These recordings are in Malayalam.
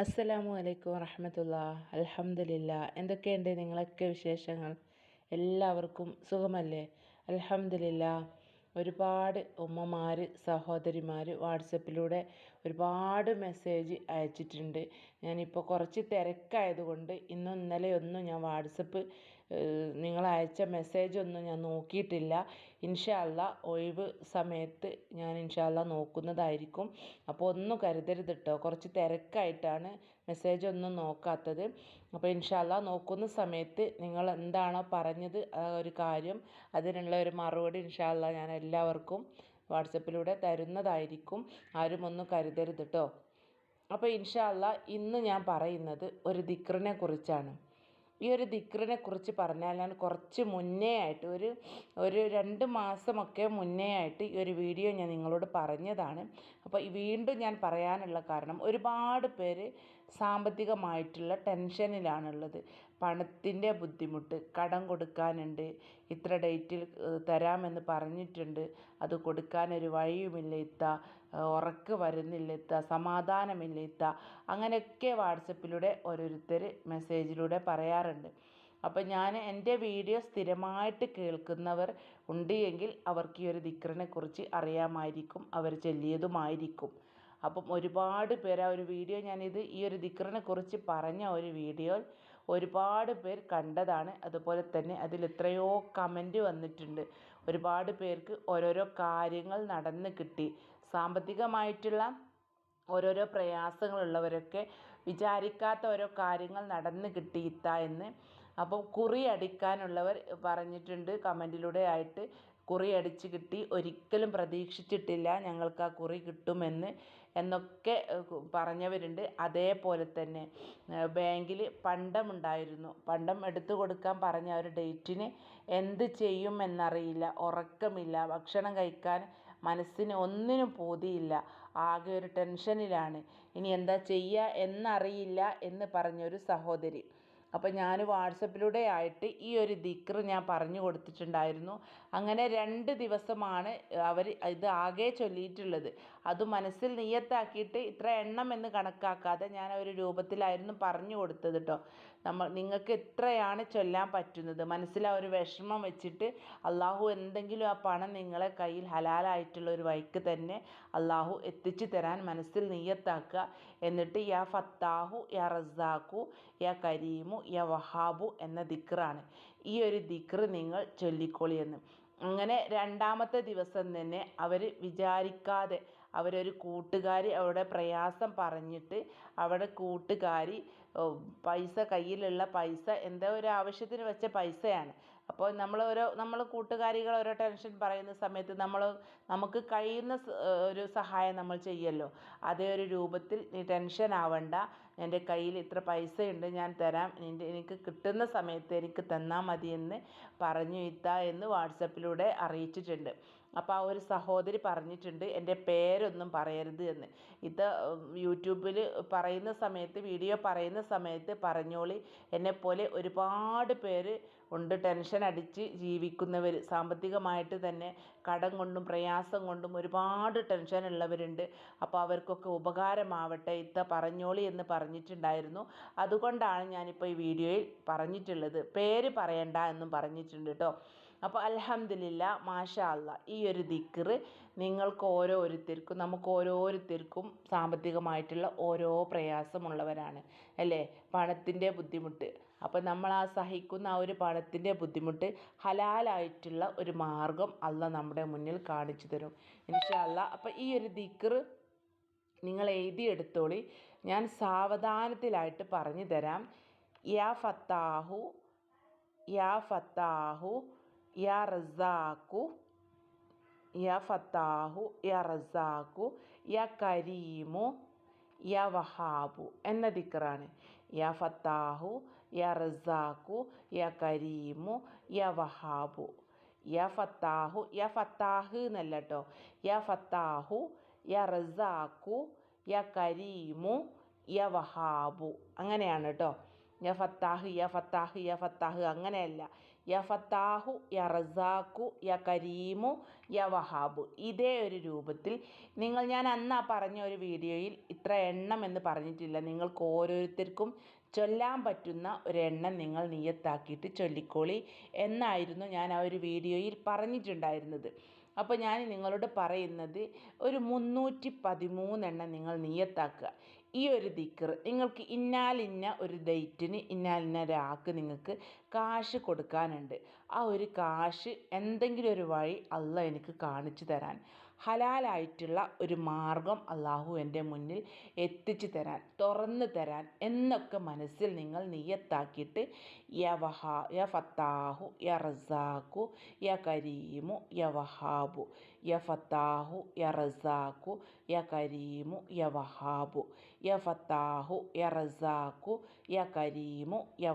അസ്സലാമു അലൈക്കും വറഹമത്തുള്ള അൽഹംദുലില്ല. എന്തൊക്കെയുണ്ട് നിങ്ങളൊക്കെ വിശേഷങ്ങൾ? എല്ലാവർക്കും സുഖമല്ലേ? അൽഹംദുലില്ല. ഒരുപാട് ഉമ്മമാർ സഹോദരിമാർ വാട്സപ്പിലൂടെ ഒരുപാട് മെസ്സേജ് അയച്ചിട്ടുണ്ട്. ഞാനിപ്പോൾ കുറച്ച് തിരക്കായതുകൊണ്ട് ഇന്നും ഇന്നലെയൊന്നും ഞാൻ വാട്സപ്പ് നിങ്ങൾ അയച്ച മെസ്സേജൊന്നും ഞാൻ നോക്കിയിട്ടില്ല. ഇൻഷാല്ല ഒഴിവ് സമയത്ത് ഞാൻ ഇൻഷാല്ല നോക്കുന്നതായിരിക്കും. അപ്പോൾ ഒന്നും കരുതരുത് കേട്ടോ കുറച്ച് തിരക്കായിട്ടാണ് മെസ്സേജ് ഒന്നും നോക്കാത്തത്. അപ്പോൾ ഇൻഷാല്ല നോക്കുന്ന സമയത്ത് നിങ്ങൾ എന്താണോ പറഞ്ഞത് ആ ഒരു കാര്യം അതിനുള്ള ഒരു മറുപടി ഇൻഷാല്ല ഞാൻ എല്ലാവർക്കും വാട്സപ്പിലൂടെ തരുന്നതായിരിക്കും. ആരും ഒന്നും കരുതരുത് കേട്ടോ അപ്പോൾ ഇൻഷാല്ല ഇന്ന് ഞാൻ പറയുന്നത് ഒരു ദിക്റിനെ കുറിച്ചാണ്. ഈ ഒരു ദിക്റിനെ കുറിച്ച് പറഞ്ഞാൽ ഞാൻ കുറച്ച് മുന്നേ ആയിട്ട് ഒരു ഒരു രണ്ട് മാസമൊക്കെ മുന്നേ ആയിട്ട് ഈ ഒരു വീഡിയോ ഞാൻ നിങ്ങളോട് പറഞ്ഞതാണ്. അപ്പോൾ വീണ്ടും ഞാൻ പറയാനുള്ള കാരണം ഒരുപാട് പേര് സാമ്പത്തികമായിട്ടുള്ള ടെൻഷനിലാണുള്ളത്. പണത്തിന്റെ ബുദ്ധിമുട്ട് കടം കൊടുക്കാനുണ്ട്. ഇത്ര ഡേറ്റിൽ തരാമെന്ന് പറഞ്ഞിട്ടുണ്ട്. അത് കൊടുക്കാനൊരു വഴിയുമില്ല ഇത്ത. ഉറക്ക് വരുന്നില്ല ഇത്ത. സമാധാനമില്ല ഇത്ത. അങ്ങനെയൊക്കെ വാട്സപ്പിലൂടെ ഓരോരുത്തർ മെസ്സേജിലൂടെ പറയാറുണ്ട്. അപ്പം ഞാൻ എന്റെ വീഡിയോ സ്ഥിരമായിട്ട് കേൾക്കുന്നവർ ഉണ്ട് എങ്കിൽ അവർക്ക് ഈ ഒരു ദിക്റിനെ കുറിച്ച് അറിയാമായിരിക്കും അവർ ചൊല്ലിയതുമായിരിക്കും. അപ്പം ഒരുപാട് പേർ ആ ഒരു വീഡിയോ ഞാനിത് ഈ ഒരു ദിക്റിനെ കുറിച്ച് പറഞ്ഞ ഒരു വീഡിയോ ഒരുപാട് പേർ കണ്ടതാണ്. അതുപോലെ തന്നെ അതിൽ എത്രയോ കമന്റ് വന്നിട്ടുണ്ട്. ഒരുപാട് പേർക്ക് ഓരോരോ കാര്യങ്ങൾ നടന്ന് കിട്ടി. സാമ്പത്തികമായിട്ടുള്ള ഓരോരോ പ്രയാസങ്ങളുള്ളവരൊക്കെ വിചാരിക്കാത്ത ഓരോ കാര്യങ്ങൾ നടന്ന് കിട്ടി ഇത്ത എന്ന്. അപ്പം കുറി അടിക്കാനുള്ളവർ പറഞ്ഞിട്ടുണ്ട്. കമന്റിലൂടെ ആയിട്ട് കുറി അടിച്ച് കിട്ടി. ഒരിക്കലും പ്രതീക്ഷിച്ചിട്ടില്ല ഞങ്ങൾക്ക് ആ കുറി കിട്ടുമെന്ന്. എന്നൊക്കെ പറഞ്ഞവരുണ്ട്. അതേപോലെ തന്നെ ബാങ്കിൽ പണ്ടമുണ്ടായിരുന്നു. പണ്ടം എടുത്തു കൊടുക്കാൻ പറഞ്ഞ ഒരു ഡേറ്റിന് എന്ത് ചെയ്യും എന്നറിയില്ല ഉറക്കമില്ല. ഭക്ഷണം കഴിക്കാൻ മനസ്സിന് ഒന്നിനും പൂതിയില്ല. ആകെ ഒരു ടെൻഷനിലാണ്. ഇനി എന്താ ചെയ്യുക എന്നറിയില്ല എന്ന് പറഞ്ഞൊരു സഹോദരി. അപ്പോൾ ഞാൻ വാട്സപ്പിലൂടെ ആയിട്ട് ഈ ഒരു ദിക്ർ ഞാൻ പറഞ്ഞു കൊടുത്തിട്ടുണ്ടായിരുന്നു. അങ്ങനെ രണ്ട് ദിവസമാണ് അവർ ഇത് ആകെ ചൊല്ലിയിട്ടുള്ളത്. അത് മനസ്സിൽ നിയത്താക്കിയിട്ട് ഇത്ര എണ്ണം എന്ന് കണക്കാക്കാതെ ഞാൻ ഒരു രൂപത്തിലായിരുന്നു പറഞ്ഞു കൊടുത്തത് കേട്ടോ നമ്മൾ നിങ്ങൾക്ക് എത്രയാണ് ചൊല്ലാൻ പറ്റുന്നത്? മനസ്സിൽ ആ ഒരു വിഷമം വെച്ചിട്ട് അള്ളാഹു എന്തെങ്കിലും ആ പണം നിങ്ങളെ കയ്യിൽ ഹലാലായിട്ടുള്ള ഒരു വഴിക്ക് തന്നെ അള്ളാഹു എത്തിച്ചു തരാൻ മനസ്സിൽ നീയത്താക്കുക എന്നിട്ട് യാ ഫത്താഹു യാ റസാഖു യാ കരീമു യാ വഹാബു എന്ന ദിക്റാണ്. ഈ ഒരു ദിക്ർ നിങ്ങൾ ചൊല്ലിക്കോളിയെന്ന് അങ്ങനെ രണ്ടാമത്തെ ദിവസം തന്നെ അവർ വിചാരിക്കാതെ അവരൊരു കൂട്ടുകാരി അവരുടെ പ്രയാസം പറഞ്ഞിട്ട് അവിടെ കൂട്ടുകാരി പൈസ കയ്യിലുള്ള പൈസ എന്തോ ഒരു ആവശ്യത്തിന് വെച്ച പൈസയാണ്. അപ്പോൾ നമ്മൾ ഓരോ നമ്മൾ കൂട്ടുകാരികൾ ഓരോ ടെൻഷൻ പറയുന്ന സമയത്ത് നമ്മൾ നമുക്ക് കഴിയുന്ന ഒരു സഹായം നമ്മൾ ചെയ്യല്ലോ. അതേ ഒരു രൂപത്തിൽ നീ ടെൻഷൻ ആവണ്ട. എന്റെ കയ്യിൽ ഇത്ര പൈസയുണ്ട് ഞാൻ തരാം. നിന്റെ എനിക്ക് കിട്ടുന്ന സമയത്ത് എനിക്ക് തന്നാൽ മതിയെന്ന് പറഞ്ഞു ഇത്ത എന്ന് വാട്സപ്പിലൂടെ അറിയിച്ചിട്ടുണ്ട്. അപ്പോൾ ആ ഒരു സഹോദരി പറഞ്ഞിട്ടുണ്ട് എന്റെ പേരൊന്നും പറയരുത് എന്ന്. ഇത് യൂട്യൂബിൽ പറയുന്ന സമയത്ത് വീഡിയോ പറയുന്ന സമയത്ത് പറഞ്ഞോളി. എന്നെപ്പോലെ ഒരുപാട് പേര് ഉണ്ട്. ടെൻഷൻ അടിച്ച് ജീവിക്കുന്നവർ സാമ്പത്തികമായിട്ട് തന്നെ കടം കൊണ്ടും പ്രയാസം കൊണ്ടും ഒരുപാട് ടെൻഷൻ ഉള്ളവരുണ്ട്. അപ്പോൾ അവർക്കൊക്കെ ഉപകാരമാവട്ടെ ഇത്ത പറഞ്ഞോളി എന്ന് പറഞ്ഞിട്ടുണ്ടായിരുന്നു. അതുകൊണ്ടാണ് ഞാനിപ്പോൾ ഈ വീഡിയോയിൽ പറഞ്ഞിട്ടുള്ളത്. പേര് പറയണ്ട എന്നും പറഞ്ഞിട്ടുണ്ട് കേട്ടോ അപ്പോൾ അലഹമില്ല മാഷാ അല്ല ഈ ഒരു ദിക്കറ് നിങ്ങൾക്ക് ഓരോരുത്തർക്കും നമുക്ക് ഓരോരുത്തർക്കും സാമ്പത്തികമായിട്ടുള്ള ഓരോ പ്രയാസമുള്ളവരാണ്. അല്ലേ? പണത്തിന്റെ ബുദ്ധിമുട്ട് അപ്പോൾ നമ്മൾ ആ സഹിക്കുന്ന ആ ഒരു പണത്തിന്റെ ബുദ്ധിമുട്ട് ഹലാലായിട്ടുള്ള ഒരു മാർഗം അല്ല നമ്മുടെ മുന്നിൽ കാണിച്ചു തരും. ഇൻഷാ അല്ല അപ്പോൾ ഈ ഒരു ദിക്ർ നിങ്ങൾ എഴുതിയെടുത്തോളി. ഞാൻ സാവധാനത്തിലായിട്ട് പറഞ്ഞു തരാം. യാ ഫത്താഹു യാ ഫത്താഹു യാ റസാഖു യാ ഫത്താഹു യാ റസാഖു യാ കരീമു യാ വഹാബു എന്ന ദിക്കറാണ് യാ ഫത്താഹു യാ റസാഖു യാ കരീമു യാ വഹാബു യാ ഫത്താഹു യാ ഫത്താഹ് എന്നല്ല കേട്ടോ യാ ഫത്താഹു യാ റസാഖു യാ കരീമു യാ വഹാബു അങ്ങനെയാണ് കേട്ടോ യാ ഫത്താഹ് യാ ഫത്താഹ് യാ ഫത്താഹ് അങ്ങനെയല്ല. യ ഫത്താഹു യ റസാഖു യ കരീമു യ വഹാബു. ഇതേ ഒരു രൂപത്തിൽ നിങ്ങൾ ഞാൻ അന്ന് ആ പറഞ്ഞ ഒരു വീഡിയോയിൽ ഇത്ര എണ്ണം എന്ന് പറഞ്ഞിട്ടില്ല. നിങ്ങൾക്ക് ഓരോരുത്തർക്കും ചൊല്ലാൻ പറ്റുന്ന ഒരു എണ്ണം നിങ്ങൾ നിയത്താക്കിയിട്ട് ചൊല്ലിക്കോളി എന്നായിരുന്നു ഞാൻ ആ ഒരു വീഡിയോയിൽ പറഞ്ഞിട്ടുണ്ടായിരുന്നത്. അപ്പോൾ ഞാൻ നിങ്ങളോട് പറയുന്നത് ഒരു മുന്നൂറ്റി പതിമൂന്നെണ്ണം നിങ്ങൾ നിയത്താക്കുക ഈ ഒരു ദിക്കർ നിങ്ങൾക്ക് ഇന്നാലിന്ന ഒരു ഡേറ്റിന് ഇന്നാലിന്ന ഒരാൾക്ക് നിങ്ങൾക്ക് കാശ് കൊടുക്കാനുണ്ട്. ആ ഒരു കാശ് എന്തെങ്കിലും ഒരു വഴി അല്ല എനിക്ക് കാണിച്ചു തരാൻ. ഹലാലായിട്ടുള്ള ഒരു മാർഗം അള്ളാഹു എന്റെ മുന്നിൽ എത്തിച്ചു തരാൻ തുറന്നു തരാൻ എന്നൊക്കെ മനസ്സിൽ നിങ്ങൾ നിയത്താക്കിയിട്ട് യ വഹാ യ ഫത്താഹു യ റസാഖു യ കരീമു യ വഹാബു യ ഫത്താഹു യ റസാഖു യ കരീമു യ യ ഫത്താഹു യ റസാഖു യ കരീമു യ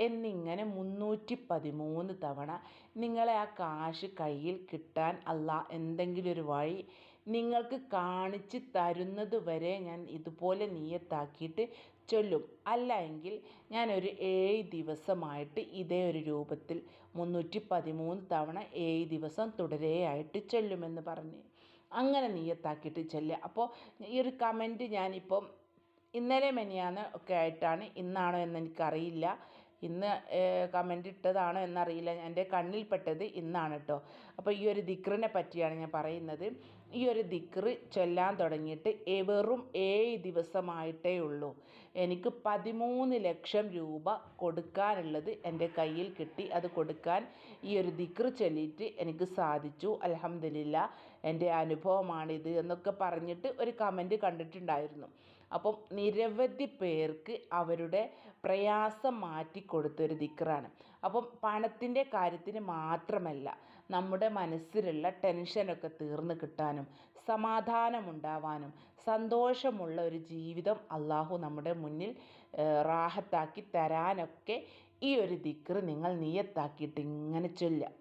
എന്നിങ്ങനെ മുന്നൂറ്റി പതിമൂന്ന് തവണ നിങ്ങളെ ആ കാശ് കയ്യിൽ കിട്ടാൻ അല്ല എന്തെങ്കിലും ഒരു വഴി നിങ്ങൾക്ക് കാണിച്ച് തരുന്നത് വരെ ഞാൻ ഇതുപോലെ നീയത്താക്കിയിട്ട് ചൊല്ലും. അല്ല എങ്കിൽ ഞാനൊരു ഏഴ് ദിവസമായിട്ട് ഇതേ ഒരു രൂപത്തിൽ മുന്നൂറ്റി പതിമൂന്ന് തവണ ഏഴ് ദിവസം തുടരെയായിട്ട് ചൊല്ലുമെന്ന് പറഞ്ഞ്. അങ്ങനെ നീയത്താക്കിയിട്ട് ചൊല്ലുക അപ്പോൾ ഈ ഒരു കമന്റ് ഞാനിപ്പം ഇന്നലെ മെനിയാന്ന് ഒക്കെ ആയിട്ടാണ് ഇന്നാണോ എന്ന് എനിക്കറിയില്ല. ഇന്ന് കമന്റ് ഇട്ടതാണോ എന്നറിയില്ല. എന്റെ കണ്ണിൽപ്പെട്ടത് ഇന്നാണ് കേട്ടോ അപ്പോൾ ഈ ഒരു ദിക്റിനെ പറ്റിയാണ് ഞാൻ പറയുന്നത്. ഈ ഒരു ദിക്റ് ചൊല്ലാൻ തുടങ്ങിയിട്ട് വെറും ഏഴ് ദിവസമായിട്ടേ ഉള്ളൂ. എനിക്ക് പതിമൂന്ന് ലക്ഷം രൂപ കൊടുക്കാനുള്ളത് എന്റെ കയ്യിൽ കിട്ടി. അത് കൊടുക്കാൻ ഈ ഒരു ദിക്റ് ചൊല്ലിയിട്ട് എനിക്ക് സാധിച്ചു. അലഹമില്ല എന്റെ അനുഭവമാണിത് എന്നൊക്കെ പറഞ്ഞിട്ട് ഒരു കമന്റ് കണ്ടിട്ടുണ്ടായിരുന്നു. അപ്പം നിരവധി പേർക്ക് അവരുടെ പ്രയാസം മാറ്റിക്കൊടുത്തൊരു ദിക്റാണ്. അപ്പം പണത്തിന്റെ കാര്യത്തിന് മാത്രമല്ല നമ്മുടെ മനസ്സിലുള്ള ടെൻഷനൊക്കെ തീർന്നു കിട്ടാനും സമാധാനമുണ്ടാവാനും സന്തോഷമുള്ള ഒരു ജീവിതം അള്ളാഹു നമ്മുടെ മുന്നിൽ റാഹത്താക്കി തരാനൊക്കെ ഈ ഒരു ദിക്റ് നിങ്ങൾ നിയത്താക്കിയിട്ട് ഇങ്ങനെ ചൊല്ലുക.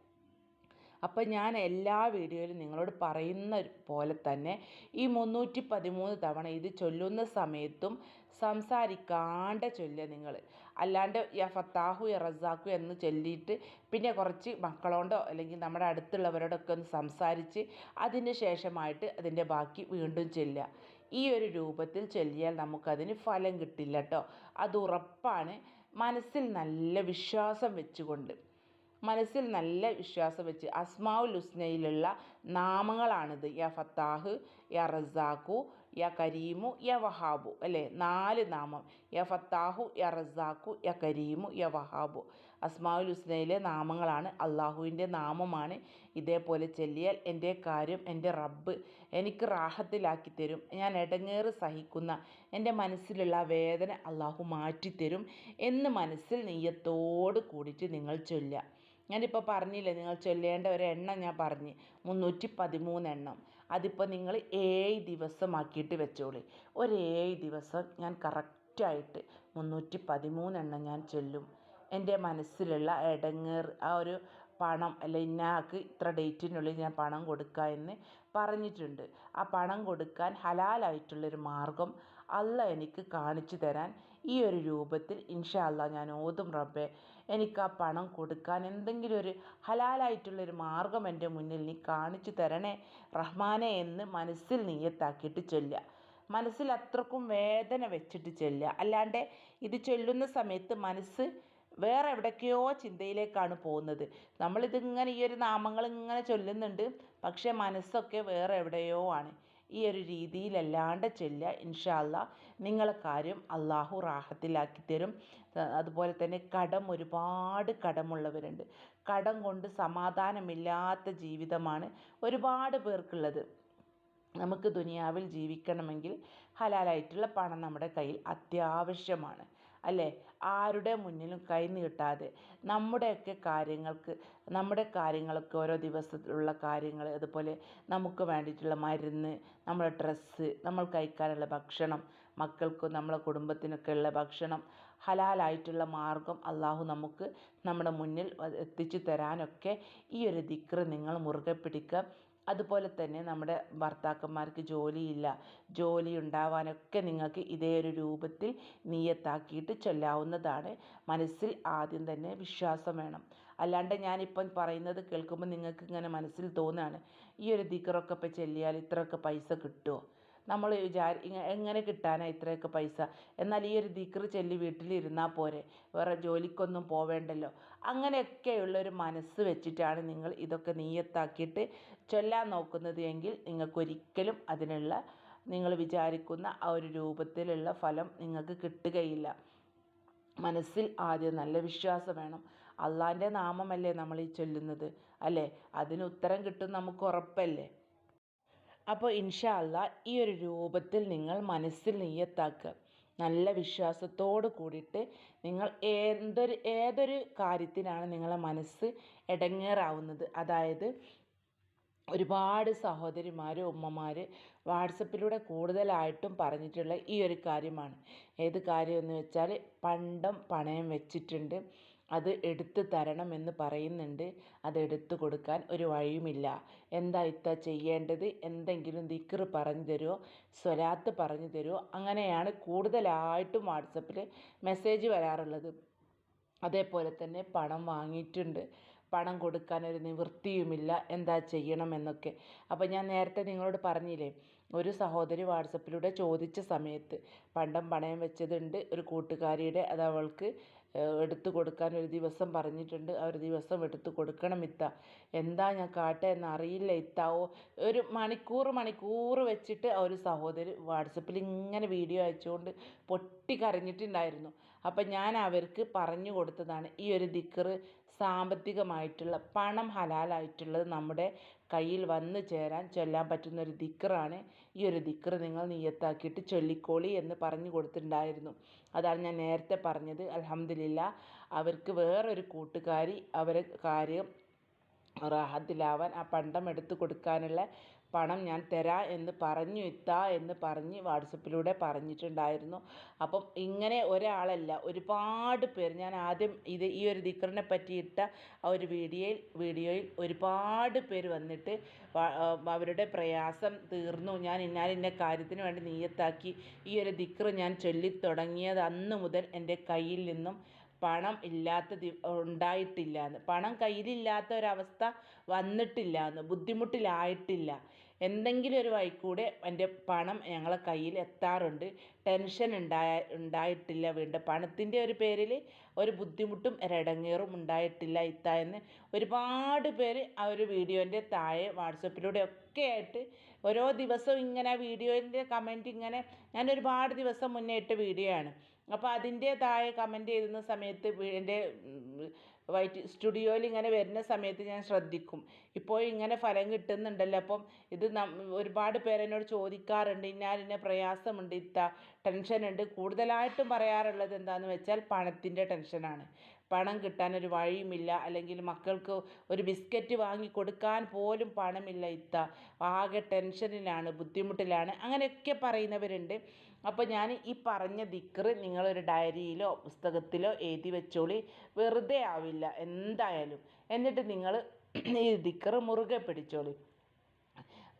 അപ്പോൾ ഞാൻ എല്ലാ വീഡിയോയിലും നിങ്ങളോട് പറയുന്ന പോലെ തന്നെ ഈ മുന്നൂറ്റി പതിമൂന്ന് തവണ ഇത് ചൊല്ലുന്ന സമയത്തും സംസാരിക്കാണ്ട് ചൊല്ലുക നിങ്ങൾ. അല്ലാണ്ട് ഫത്താഹു റസാഖു എന്ന് ചൊല്ലിയിട്ട് പിന്നെ കുറച്ച് മക്കളോണ്ടോ അല്ലെങ്കിൽ നമ്മുടെ അടുത്തുള്ളവരോടൊക്കെ ഒന്ന് സംസാരിച്ച് അതിന് ശേഷമായിട്ട് അതിന്റെ ബാക്കി വീണ്ടും ചൊല്ലുക. ഈ ഒരു രൂപത്തിൽ ചൊല്ലിയാൽ നമുക്കതിന് ഫലം കിട്ടില്ല കേട്ടോ. അത് ഉറപ്പാണ്. മനസ്സിൽ നല്ല വിശ്വാസം വെച്ചുകൊണ്ട് മനസ്സിൽ നല്ല വിശ്വാസം വെച്ച് അസ്മാവുൽ ഹുസ്നയിലുള്ള നാമങ്ങളാണിത്. യ ഫത്താഹ് യ റസാഖു യ കരീമു യ വഹാബു. അല്ലേ? നാല് നാമം. യ ഫത്താഹു യ റസാഖു യ കരീമു യ വഹാബു. അസ്മാവുൽ ഹുസ്നയിലെ നാമങ്ങളാണ് അള്ളാഹുവിന്റെ നാമമാണ്. ഇതേപോലെ ചെല്ലിയാൽ എന്റെ കാര്യം എന്റെ റബ്ബ് എനിക്ക് റാഹത്തിലാക്കി തരും. ഞാൻ ഇടങ്ങേറ് സഹിക്കുന്ന എന്റെ മനസ്സിലുള്ള വേദന അള്ളാഹു മാറ്റിത്തരും എന്ന് മനസ്സിൽ നെയ്യത്തോട് കൂടിയിട്ട് നിങ്ങൾ ചൊല്ലുക. ഞാനിപ്പോൾ പറഞ്ഞില്ലേ നിങ്ങൾ ചൊല്ലേണ്ട ഒരു എണ്ണം ഞാൻ പറഞ്ഞു. മുന്നൂറ്റി പതിമൂന്ന് എണ്ണം അതിപ്പോൾ നിങ്ങൾ ഏഴ് ദിവസമാക്കിയിട്ട് വെച്ചോളി. ഒരു ഏഴ് ദിവസം ഞാൻ കറക്റ്റായിട്ട് മുന്നൂറ്റി പതിമൂന്ന് എണ്ണം ഞാൻ ചൊല്ലും. എന്റെ മനസ്സിലുള്ള ഇടങ്ങേർ ആ ഒരു പണം അല്ല ഇന്നാൾക്ക് ഇത്ര ഡേറ്റിനുള്ളിൽ ഞാൻ പണം കൊടുക്കുക എന്ന് പറഞ്ഞിട്ടുണ്ട്. ആ പണം കൊടുക്കാൻ ഹലാലായിട്ടുള്ളൊരു മാർഗം അല്ല എനിക്ക് കാണിച്ചു തരാൻ ഈ ഒരു രൂപത്തിൽ ഇൻഷാ അല്ല ഞാൻ ഓതും റബ്ബെ. എനിക്ക് ആ പണം കൊടുക്കാൻ എന്തെങ്കിലും ഒരു ഹലാലായിട്ടുള്ളൊരു മാർഗം എന്റെ മുന്നിൽ നീ കാണിച്ചു തരണേ റഹ്മാനെ എന്ന് മനസ്സിൽ നീയത്താക്കിയിട്ട് ചൊല്ലുക. മനസ്സിൽ അത്രക്കും വേദന വെച്ചിട്ട് ചൊല്ലുക. അല്ലാണ്ട് ഇത് ചൊല്ലുന്ന സമയത്ത് മനസ്സ് വേറെ എവിടേക്കെയോ ചിന്തയിലേക്കാണ് പോകുന്നത്. നമ്മളിതിങ്ങനെ ഈ ഒരു നാമങ്ങൾ ഇങ്ങനെ ചൊല്ലുന്നുണ്ട്. പക്ഷേ മനസ്സൊക്കെ വേറെ എവിടെയോ ആണ്. ഈ ഒരു രീതിയിലല്ലാണ്ട് ചൊല്ലുക ഇൻഷാല്ല നിങ്ങളെ കാര്യം അള്ളാഹു റാഹത്തിലാക്കി തരും. അതുപോലെ തന്നെ കടം ഒരുപാട് കടമുള്ളവരുണ്ട്. കടം കൊണ്ട് സമാധാനമില്ലാത്ത ജീവിതമാണ് ഒരുപാട് പേർക്കുള്ളത്. നമുക്ക് ദുനിയാവിൽ ജീവിക്കണമെങ്കിൽ ഹലാലായിട്ടുള്ള പണം നമ്മുടെ കയ്യിൽ അത്യാവശ്യമാണ്. അല്ലേ? ആരുടെ മുന്നിലും കൈ നീട്ടാതെ നമ്മുടെയൊക്കെ കാര്യങ്ങൾക്ക് നമ്മുടെ കാര്യങ്ങൾക്ക് ഓരോ ദിവസത്തിലുള്ള കാര്യങ്ങൾ അതുപോലെ നമുക്ക് വേണ്ടിയിട്ടുള്ള മരുന്ന് നമ്മുടെ ഡ്രസ്സ് നമ്മൾ കഴിക്കാനുള്ള ഭക്ഷണം മക്കൾക്കും നമ്മളെ കുടുംബത്തിനൊക്കെ ഉള്ള ഭക്ഷണം ഹലാലായിട്ടുള്ള മാർഗം അള്ളാഹു നമുക്ക് നമ്മുടെ മുന്നിൽ എത്തിച്ചു തരാനൊക്കെ ഈ ഒരു ദിക്ര നിങ്ങൾ മുറുകെ പിടിക്കുക. അതുപോലെ തന്നെ നമ്മുടെ ഭർത്താക്കന്മാർക്ക് ജോലിയില്ല ജോലി ഉണ്ടാവാനൊക്കെ നിങ്ങൾക്ക് ഇതേ ഒരു രൂപത്തിൽ നീയത്താക്കിയിട്ട് ചൊല്ലാവുന്നതാണ്. മനസ്സിൽ ആദ്യം തന്നെ വിശ്വാസം വേണം. അല്ലാണ്ട് ഞാനിപ്പം പറയുന്നത് കേൾക്കുമ്പോൾ നിങ്ങൾക്ക് ഇങ്ങനെ മനസ്സിൽ തോന്നുകയാണ് ഈ ഒരു ദിക്കറൊക്കെ ഇപ്പം ചെല്ലിയാൽ ഇത്രയൊക്കെ പൈസ കിട്ടുമോ നമ്മൾ വിചാരി എങ്ങനെ കിട്ടാനാ ഇത്രയൊക്കെ പൈസ? എന്നാൽ ഈ ഒരു ദിക്ർ ചൊല്ലി വീട്ടിലിരുന്നാൽ പോരെ. വേറെ ജോലിക്കൊന്നും പോവേണ്ടല്ലോ. അങ്ങനെയൊക്കെയുള്ള ഒരു മനസ്സ് വെച്ചിട്ടാണ് നിങ്ങൾ ഇതൊക്കെ നീയത്താക്കിയിട്ട് ചൊല്ലാൻ നോക്കുന്നത് എങ്കിൽ നിങ്ങൾക്കൊരിക്കലും അതിനുള്ള നിങ്ങൾ വിചാരിക്കുന്ന ആ ഒരു രൂപത്തിലുള്ള ഫലം നിങ്ങൾക്ക് കിട്ടുകയില്ല. മനസ്സിൽ ആദ്യം നല്ല വിശ്വാസം വേണം. അള്ളാന്റെ നാമമല്ലേ നമ്മൾ ഈ ചൊല്ലുന്നത്? അല്ലേ? അതിന് ഉത്തരം കിട്ടും നമുക്ക് ഉറപ്പല്ലേ? അപ്പോൾ ഇൻഷാ അല്ലാ ഈ ഒരു രൂപത്തിൽ നിങ്ങൾ മനസ്സിൽ നെയ്യത്താക്കുക. നല്ല വിശ്വാസത്തോട് കൂടിയിട്ട് നിങ്ങൾ എന്തൊരു ഏതൊരു കാര്യത്തിനാണ് നിങ്ങളെ മനസ്സ് ഇടങ്ങേറാവുന്നത് അതായത് ഒരുപാട് സഹോദരിമാർ ഉമ്മമാർ വാട്സപ്പിലൂടെ കൂടുതലായിട്ടും പറഞ്ഞിട്ടുള്ള ഈ ഒരു കാര്യമാണ്. ഏത് കാര്യമെന്ന് വെച്ചാൽ പണ്ടം പണയം വെച്ചിട്ടുണ്ട്. അത് എടുത്ത് എന്ന് പറയുന്നുണ്ട്. അത് എടുത്തു കൊടുക്കാൻ ഒരു വഴിയുമില്ല. എന്താ ഇത്ത ചെയ്യേണ്ടത്? എന്തെങ്കിലും ദിക്ർ പറഞ്ഞു തരുമോ സ്വലാത്ത് പറഞ്ഞു തരുമോ അങ്ങനെയാണ് കൂടുതലായിട്ടും വാട്സപ്പിൽ മെസ്സേജ് വരാറുള്ളത്. അതേപോലെ തന്നെ പണം വാങ്ങിയിട്ടുണ്ട്. പണം കൊടുക്കാൻ ഒരു നിവൃത്തിയുമില്ല. എന്താ ചെയ്യണമെന്നൊക്കെ അപ്പോൾ ഞാൻ നേരത്തെ നിങ്ങളോട് പറഞ്ഞില്ലേ ഒരു സഹോദരി വാട്സപ്പിലൂടെ ചോദിച്ച സമയത്ത് പണ്ടം പണയം വെച്ചതുണ്ട് ഒരു കൂട്ടുകാരിയുടെ അത് അവൾക്ക് എടുത്തു കൊടുക്കാൻ ഒരു ദിവസം പറഞ്ഞിട്ടുണ്ട്. ആ ഒരു ദിവസം എടുത്തു കൊടുക്കണം ഇത്ത. എന്താ ഞാൻ കാട്ടുക എന്നറിയില്ല ഇത്താവോ. ഒരു മണിക്കൂർ മണിക്കൂർ വെച്ചിട്ട് ആ ഒരു സഹോദരി വാട്സപ്പിൽ ഇങ്ങനെ വീഡിയോ അയച്ചുകൊണ്ട് പൊട്ടി കരഞ്ഞിട്ടുണ്ടായിരുന്നു. അപ്പം ഞാൻ അവർക്ക് പറഞ്ഞു കൊടുത്തതാണ് ഈ ഒരു ദിക്കറ് സാമ്പത്തികമായിട്ടുള്ള പണം ഹലാലായിട്ടുള്ളത് നമ്മുടെ കയ്യിൽ വന്നു ചേരാൻ ചൊല്ലാൻ പറ്റുന്ന ഒരു ദിക്കറാണ്. ഈ ഒരു ദിക്കറ് നിങ്ങൾ നീയത്താക്കിയിട്ട് ചൊല്ലിക്കോളി എന്ന് പറഞ്ഞു കൊടുത്തിട്ടുണ്ടായിരുന്നു. അതാണ് ഞാൻ നേരത്തെ പറഞ്ഞത്. അലഹമില്ല അവർക്ക് വേറൊരു കൂട്ടുകാരി അവരെ കാര്യം റാഹത്തിലാവാൻ ആ പണ്ടം എടുത്തു കൊടുക്കാനുള്ള പണം ഞാൻ തരാം എന്ന് പറഞ്ഞു ഇത്താ എന്ന് പറഞ്ഞ് വാട്സപ്പിലൂടെ പറഞ്ഞിട്ടുണ്ടായിരുന്നു. അപ്പം ഇങ്ങനെ ഒരാളല്ല ഒരുപാട് പേർ ഞാൻ ആദ്യം ഇത് ഈ ഒരു ദിക്കറിനെ പറ്റി ഇട്ട ആ ഒരു വീഡിയോയിൽ വീഡിയോയിൽ ഒരുപാട് പേര് വന്നിട്ട് അവരുടെ പ്രയാസം തീർന്നു. ഞാൻ ഇന്നാലിന്ന കാര്യത്തിന് വേണ്ടി നീയത്താക്കി ഈ ഒരു ദിക്കറ് ഞാൻ ചൊല്ലി തുടങ്ങിയത് അന്ന് മുതൽ എന്റെ കയ്യിൽ നിന്നും പണം ഇല്ലാത്ത ദി ഉണ്ടായിട്ടില്ല എന്ന് പണം കയ്യിലില്ലാത്ത ഒരവസ്ഥ വന്നിട്ടില്ല എന്ന് ബുദ്ധിമുട്ടിലായിട്ടില്ല. എന്തെങ്കിലും ഒരു വഴിക്കൂടെ എന്റെ പണം ഞങ്ങളെ കയ്യിൽ എത്താറുണ്ട്. ടെൻഷൻ ഉണ്ടായ ഉണ്ടായിട്ടില്ല വീണ്ടും. പണത്തിന്റെ ഒരു പേരിൽ ഒരു ബുദ്ധിമുട്ടും ഒരിടങ്ങേറും ഉണ്ടായിട്ടില്ല ഇത്ത എന്ന് ഒരുപാട് പേര് ആ ഒരു വീഡിയോന്റെ താഴെ വാട്സപ്പിലൂടെ ഒക്കെ ആയിട്ട് ഓരോ ദിവസവും ഇങ്ങനെ വീഡിയോന്റെ കമന്റ് ഇങ്ങനെ ഞാൻ ഒരുപാട് ദിവസം മുന്നേ ഇട്ട വീഡിയോ ആണ് അപ്പോൾ അതിന്റെ താഴെ കമന്റ് ചെയ്യുന്ന സമയത്ത് എന്റെ വൈറ്റ് സ്റ്റുഡിയോയിൽ ഇങ്ങനെ വരുന്ന സമയത്ത് ഞാൻ ശ്രദ്ധിക്കും. ഇപ്പോൾ ഇങ്ങനെ ഫലം കിട്ടുന്നുണ്ടല്ലോ. അപ്പം ഇത് ഒരുപാട് പേരെന്നോട് ചോദിക്കാറുണ്ട്. ഇന്ന പ്രയാസമുണ്ട് ഇത്ത ടെൻഷനുണ്ട്. കൂടുതലായിട്ടും പറയാറുള്ളത് എന്താണെന്ന് വെച്ചാൽ പണത്തിന്റെ ടെൻഷനാണ്. പണം കിട്ടാൻ ഒരു വഴിയുമില്ല. അല്ലെങ്കിൽ മക്കൾക്ക് ഒരു ബിസ്ക്കറ്റ് വാങ്ങി കൊടുക്കാൻ പോലും പണമില്ല ഇത്ത. ആകെ ടെൻഷനിലാണ് ബുദ്ധിമുട്ടിലാണ്. അങ്ങനെയൊക്കെ പറയുന്നവരുണ്ട്. അപ്പോൾ ഞാൻ ഈ പറഞ്ഞ ദിക്റ് നിങ്ങളൊരു ഡയറിയിലോ പുസ്തകത്തിലോ എഴുതി വെച്ചോളി. വെറുതെ ആവില്ല. എന്തായാലും. എന്നിട്ട് നിങ്ങൾ ഈ ദിക്റ് മുറുകെ പിടിച്ചോളി.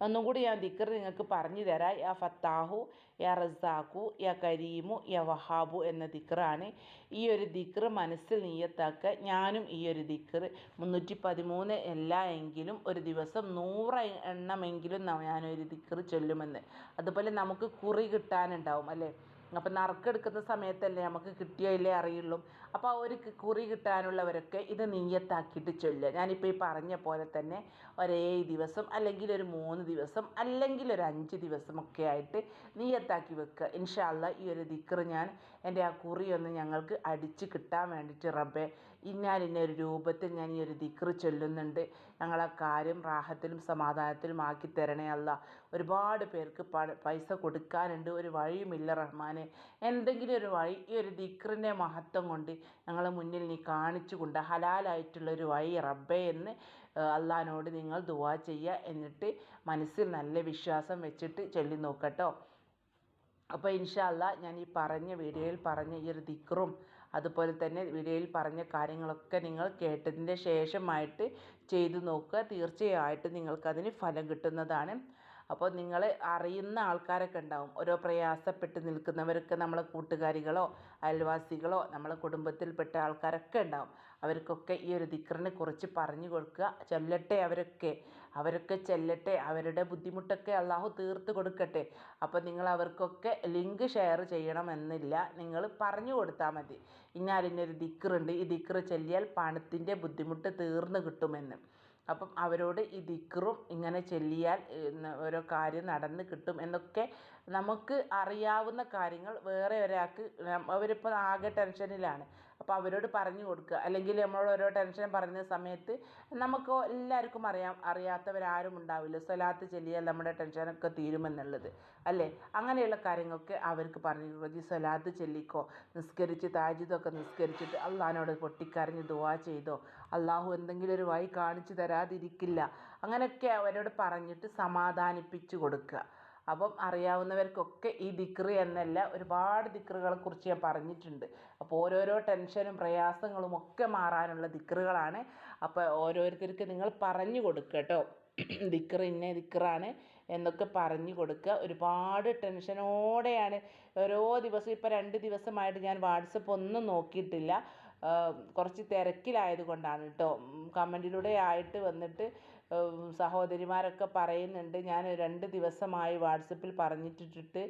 ഒന്നും കൂടി ഞാൻ ദിക്കർ നിങ്ങൾക്ക് പറഞ്ഞു തരാം. യാ ഫത്താഹു യാ റസാഖു യാ കരീമു യാ വഹാബു എന്ന ദിക്കറാണ് ഈ ഒരു ദിക്കർ മനസ്സിൽ നീയത്താക്ക ഞാനും ഈ ഒരു ദിക്കർ മുന്നൂറ്റി പതിമൂന്ന് അല്ല എങ്കിലും ഒരു ദിവസം നൂറ് എണ്ണമെങ്കിലും ഞാനൊരു ദിക്കർ ചൊല്ലുമെന്ന്. അതുപോലെ നമുക്ക് കുറി കിട്ടാനുണ്ടാവും അല്ലേ? അപ്പം നറുക്കെടുക്കുന്ന സമയത്തല്ലേ നമുക്ക് കിട്ടിയോ ഇല്ലേ അറിയുള്ളൂ അപ്പോൾ ഒരു കുറി കിട്ടാനുള്ളവരൊക്കെ ഇത് നീയത്താക്കിയിട്ട് ചൊല്ലുക. ഞാനിപ്പോൾ ഈ പറഞ്ഞ പോലെ തന്നെ ഒരേ ദിവസം അല്ലെങ്കിൽ ഒരു മൂന്ന് ദിവസം അല്ലെങ്കിൽ ഒരു അഞ്ച് ദിവസമൊക്കെ ആയിട്ട് നീയത്താക്കി വെക്കുക. ഇൻഷാല്ല ഈ ഒരു ദിക്കറ് ഞാൻ എന്റെ ആ കുറിയൊന്ന് ഞങ്ങൾക്ക് അടിച്ച് കിട്ടാൻ വേണ്ടിയിട്ട് റബ്ബെ ഇന്നാലിന്ന ഒരു രൂപത്തിൽ ഞാൻ ഈ ഒരു ദിക്ർ ചൊല്ലുന്നുണ്ട്. ഞങ്ങളെ കാര്യം റാഹത്തിലും സമാധാനത്തിലും ആക്കി തരണേ അല്ല. ഒരുപാട് പേർക്ക് പൈസ കൊടുക്കാനുണ്ട്. ഒരു വഴിയുമില്ല റഹ്മാനെ. എന്തെങ്കിലും ഒരു വഴി ഈ ഒരു ദിക്റിന്റെ മഹത്വം കൊണ്ട് ഞങ്ങളെ മുന്നിൽ നീ കാണിച്ചു കൊണ്ട് ഹലാലായിട്ടുള്ള ഒരു വഴി റബ്ബേ എന്ന് അള്ളഹാനോട് നിങ്ങൾ ദുവാ ചെയ്യുക എന്നിട്ട് മനസ്സിൽ നല്ല വിശ്വാസം വെച്ചിട്ട് ചൊല്ലി നോക്കട്ടോ. അപ്പോൾ ഇൻഷാല്ല ഞാൻ ഈ പറഞ്ഞ വീഡിയോയിൽ പറഞ്ഞ ഈ ഒരു ദിക്റും അതുപോലെ തന്നെ വീഡിയോയിൽ പറഞ്ഞ കാര്യങ്ങളൊക്കെ നിങ്ങൾ കേട്ടതിന്റെ ശേഷമായിട്ട് ചെയ്തു നോക്കുക. തീർച്ചയായിട്ടും നിങ്ങൾക്കതിന് ഫലം കിട്ടുന്നതാണ്. അപ്പോൾ നിങ്ങൾ അറിയുന്ന ആൾക്കാരൊക്കെ ഉണ്ടാവും. ഓരോ പ്രയാസപ്പെട്ട് നിൽക്കുന്നവരൊക്കെ നമ്മളെ കൂട്ടുകാരികളോ അയൽവാസികളോ നമ്മളെ കുടുംബത്തിൽപ്പെട്ട ആൾക്കാരൊക്കെ ഉണ്ടാവും. അവർക്കൊക്കെ ഈ ഒരു ദിക്റിനെ കുറിച്ച് പറഞ്ഞു കൊടുക്കുക ചൊല്ലട്ടെ അവരൊക്കെ. അവരൊക്കെ ചെല്ലട്ടെ അവരുടെ ബുദ്ധിമുട്ടൊക്കെ അള്ളാഹു തീർത്ത് കൊടുക്കട്ടെ. അപ്പോൾ നിങ്ങൾ അവർക്കൊക്കെ ലിങ്ക് ഷെയർ ചെയ്യണമെന്നില്ല. നിങ്ങൾ പറഞ്ഞു കൊടുത്താൽ മതി. ഇന്നാലിന്നൊരു ദിക്റുണ്ട്. ഈ ദിക്റ് ചൊല്ലിയാൽ പണത്തിന്റെ ബുദ്ധിമുട്ട് തീർന്നു കിട്ടുമെന്ന്. അപ്പം അവരോട് ഈ ദിക്റും ഇങ്ങനെ ചൊല്ലിയാൽ ഓരോ കാര്യം നടന്ന് കിട്ടും എന്നൊക്കെ നമുക്ക് അറിയാവുന്ന കാര്യങ്ങൾ വേറെ ഒരാൾക്ക് അവരിപ്പോൾ ആകെ ടെൻഷനിലാണ്. അപ്പോൾ അവരോട് പറഞ്ഞു കൊടുക്കുക. അല്ലെങ്കിൽ നമ്മൾ ഓരോ ടെൻഷൻ പറയുന്ന സമയത്ത് നമുക്ക് എല്ലാവർക്കും അറിയാം അറിയാത്തവരാരും ഉണ്ടാവില്ല. സ്വലാത്ത് ചൊല്ലിയാൽ നമ്മുടെ ടെൻഷനൊക്കെ തീരുമെന്നുള്ളത്. അല്ലേ? അങ്ങനെയുള്ള കാര്യങ്ങളൊക്കെ അവർക്ക് പറഞ്ഞു കൊടുക്കുക. സ്വലാത്ത് ചൊല്ലിക്കോ. നിസ്കരിച്ച് താജിതൊക്കെ നിസ്കരിച്ചിട്ട് അള്ളഹാനോട് പൊട്ടിക്കരഞ്ഞ് ദുവാ ചെയ്തോ. അള്ളാഹു എന്തെങ്കിലും ഒരു വഴി കാണിച്ചു തരാതിരിക്കില്ല. അങ്ങനെയൊക്കെ അവരോട് പറഞ്ഞിട്ട് സമാധാനിപ്പിച്ചു കൊടുക്കുക. അപ്പം അറിയാവുന്നവർക്കൊക്കെ ഈ ദിക്റ് എന്നല്ല ഒരുപാട് ദിക്റുകളെ കുറിച്ച് ഞാൻ പറഞ്ഞിട്ടുണ്ട്. അപ്പോൾ ഓരോരോ ടെൻഷനും പ്രയാസങ്ങളും ഒക്കെ മാറാനുള്ള ദിക്റുകളാണ് അപ്പോൾ ഓരോരുത്തർക്ക് നിങ്ങൾ പറഞ്ഞു കൊടുക്കുക കേട്ടോ. ദിക്റ് ഇന്ന ദിക്റാണ് എന്നൊക്കെ പറഞ്ഞു കൊടുക്കുക. ഒരുപാട് ടെൻഷനോടെയാണ്. ഓരോ ദിവസം ഇപ്പോൾ രണ്ട് ദിവസമായിട്ട് ഞാൻ വാട്സപ്പ് ഒന്നും നോക്കിയിട്ടില്ല. കുറച്ച് തിരക്കിലായത് കൊണ്ടാണ് കേട്ടോ കമന്റിലൂടെ ആയിട്ട് വന്നിട്ട് സഹോദരിമാരൊക്കെ പറയുന്നുണ്ട്. ഞാൻ രണ്ട് ദിവസമായി വാട്സപ്പിൽ പറഞ്ഞിട്ടിട്ട്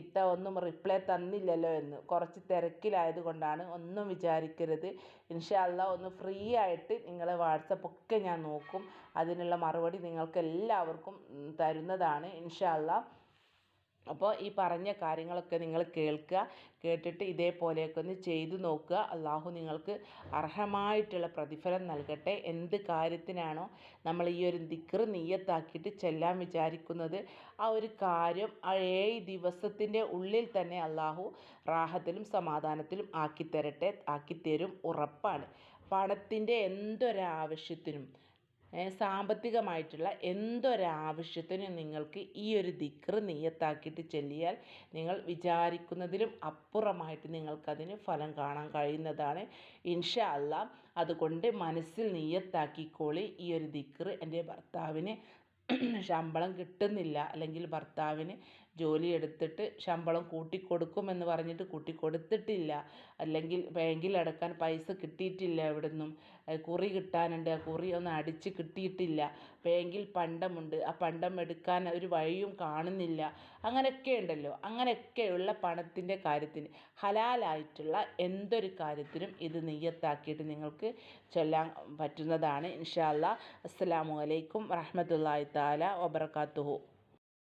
ഇത്ത ഒന്നും റിപ്ലൈ തന്നില്ലല്ലോ എന്ന്. കുറച്ച് തിരക്കിലായത് കൊണ്ടാണ് ഒന്നും വിചാരിക്കരുത്. ഇൻഷാല്ല ഒന്ന് ഫ്രീ ആയിട്ട് നിങ്ങളെ വാട്സപ്പ് ഒക്കെ ഞാൻ നോക്കും. അതിനുള്ള മറുപടി നിങ്ങൾക്ക് എല്ലാവർക്കും തരുന്നതാണ്. ഇൻഷാല്ല അപ്പോൾ ഈ പറഞ്ഞ കാര്യങ്ങളൊക്കെ നിങ്ങൾ കേൾക്കുക കേട്ടിട്ട് ഇതേപോലെയൊക്കെ ഒന്ന് ചെയ്തു നോക്കുക. അള്ളാഹു നിങ്ങൾക്ക് അർഹമായിട്ടുള്ള പ്രതിഫലം നൽകട്ടെ. എന്ത് കാര്യത്തിനാണോ നമ്മൾ ഈ ഒരു ദിക്ർ നീയത്താക്കിയിട്ട് ചെല്ലാൻ വിചാരിക്കുന്നത്. ആ ഒരു കാര്യം ആ ഏഴ് ദിവസത്തിന്റെ ഉള്ളിൽ തന്നെ അള്ളാഹു റാഹത്തിലും സമാധാനത്തിലും ആക്കിത്തരട്ടെ ആക്കിത്തരും. ഉറപ്പാണ്. പണത്തിന്റെ എന്തൊരാവശ്യത്തിനും സാമ്പത്തികമായിട്ടുള്ള എന്തൊരാവശ്യത്തിനും നിങ്ങൾക്ക് ഈ ഒരു ദിക്റ് നിയത്താക്കിയിട്ട് ചെല്ലിയാൽ നിങ്ങൾ വിചാരിക്കുന്നതിലും അപ്പുറമായിട്ട് നിങ്ങൾക്കതിന് ഫലം കാണാൻ കഴിയുന്നതാണ്. ഇൻഷാ അല്ല അതുകൊണ്ട് മനസ്സിൽ നീയത്താക്കിക്കോളി ഈ ഒരു ദിക്റ് എന്റെ ഭർത്താവിന് ശമ്പളം കിട്ടുന്നില്ല. അല്ലെങ്കിൽ ഭർത്താവിന് ജോലി എടുത്തിട്ട് ശമ്പളം കൂട്ടിക്കൊടുക്കുമെന്ന് പറഞ്ഞിട്ട് കൂട്ടിക്കൊടുത്തിട്ടില്ല. അല്ലെങ്കിൽ ബാങ്കിൽ അടക്കാൻ പൈസ കിട്ടിയിട്ടില്ല എവിടുന്നും. കുറി കിട്ടാനുണ്ട്. ആ കുറി ഒന്ന് അടിച്ച് കിട്ടിയിട്ടില്ല. ബാങ്കിൽ പണ്ടമുണ്ട്. ആ പണ്ടം എടുക്കാൻ ഒരു വഴിയും കാണുന്നില്ല. അങ്ങനെയൊക്കെ ഉണ്ടല്ലോ. അങ്ങനെയൊക്കെയുള്ള പണത്തിന്റെ കാര്യത്തിന് ഹലാലായിട്ടുള്ള എന്തൊരു കാര്യത്തിനും ഇത് നെയ്യത്താക്കിയിട്ട് നിങ്ങൾക്ക് ചൊല്ലാൻ പറ്റുന്നതാണ്. ഇൻഷാ അല്ലാ അസ്സലാമു അലൈക്കും വറഹമത്തല്ലാഹി താല വബർക്കാത്തുഹു